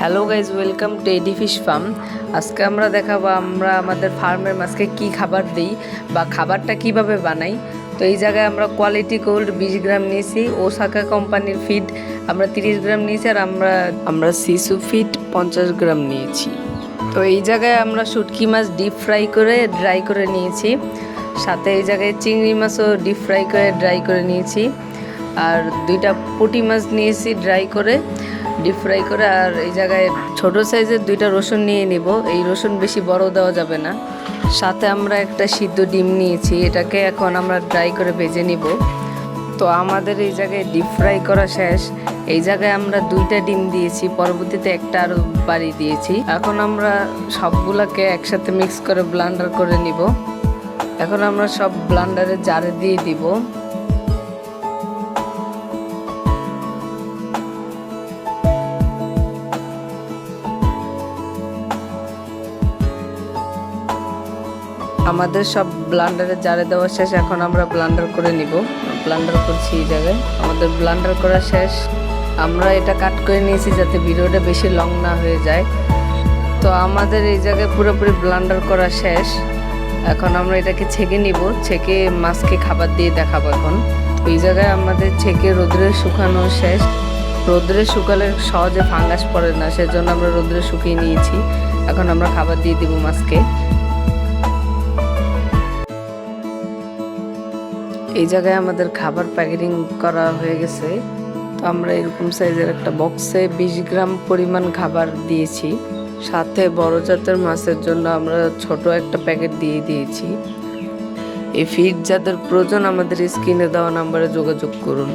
Hello guys welcome to AD fish farm আজকে আমরা দেখাবো আমরা আমাদের ফার্মের মাছকে কি খাবার দিই বা খাবারটা কীভাবে বানাই। তো এই জায়গায় আমরা কোয়ালিটি গোল্ড বিশ গ্রাম নিয়েছি ওসাকা কোম্পানির ফিড আমরা তিরিশ গ্রাম নিয়েছি আর আমরা আমরা শিশু ফিড পঞ্চাশ গ্রাম নিয়েছি। তো এই জায়গায় আমরা শুটকি মাছ ডিপ ফ্রাই করে ড্রাই করে নিয়েছি, সাথে এই জায়গায় চিংড়ি মাছও ডিপ ফ্রাই করে ড্রাই করে নিয়েছি, আর দুইটা পুঁটি মাছ নিয়েছি ড্রাই করে। ডিপ ফ্রাই করে আর এই জায়গায় ছোট সাইজের দুইটা রসুন নিয়ে নিব। এই রসুন বেশি বড় দেওয়া যাবে না। সাথে আমরা একটা সিদ্ধ ডিম নিয়েছি। এটাকে এখন আমরা ড্রাই করে ভেজে নিব। তো আমাদের এই জায়গায় ডিপ ফ্রাই করা শেষ। এই জায়গায় আমরা দুইটা ডিম দিয়েছি। পরবর্তীতে একটা আরও বাড়ি দিয়েছি। এখন আমরা সবগুলোকে একসাথে মিক্স করে ব্লান্ডার করে নিব। এখন আমরা সব ব্লান্ডারে জারে দিয়ে দিব। আমাদের সব ব্লান্ডারে জারে দেওয়া শেষ, এখন আমরা ব্লান্ডার করে নিব। ব্লান্ডার করছি এই জায়গায়। আমাদের ব্লান্ডার করা শেষ। আমরা এটা কাট করে নিয়েছি যাতে ভিডিওটা বেশি লং না হয়ে যায়। তো আমাদের এই জায়গায় পুরোপুরি ব্লান্ডার করা শেষ। এখন আমরা এটাকে ছেঁকে নিব। ছেঁকে মাছকে খাবার দিয়ে দেখাবো এখন। এই জায়গায় আমাদের ছেঁকে রোদ্রে শুকানো শেষ। রোদ্রে শুকালে সহজে ফাঙ্গাস পড়ে না, সেজন্য আমরা রোদ্রে শুকিয়ে নিয়েছি। এখন আমরা খাবার দিয়ে দিব মাছকে। এই জায়গায় আমাদের খাবার প্যাকেটিং করা হয়ে গেছে। তো আমরা এরকম সাইজের একটা বক্সে বিশ গ্রাম পরিমাণ খাবার দিয়েছি। সাথে বড় জাতের মাছের জন্য আমরা ছোট একটা প্যাকেট দিয়ে দিয়েছি। এই ফিড যাদের প্রয়োজন আমাদের স্ক্রিনে দেওয়া নাম্বারে যোগাযোগ করুন।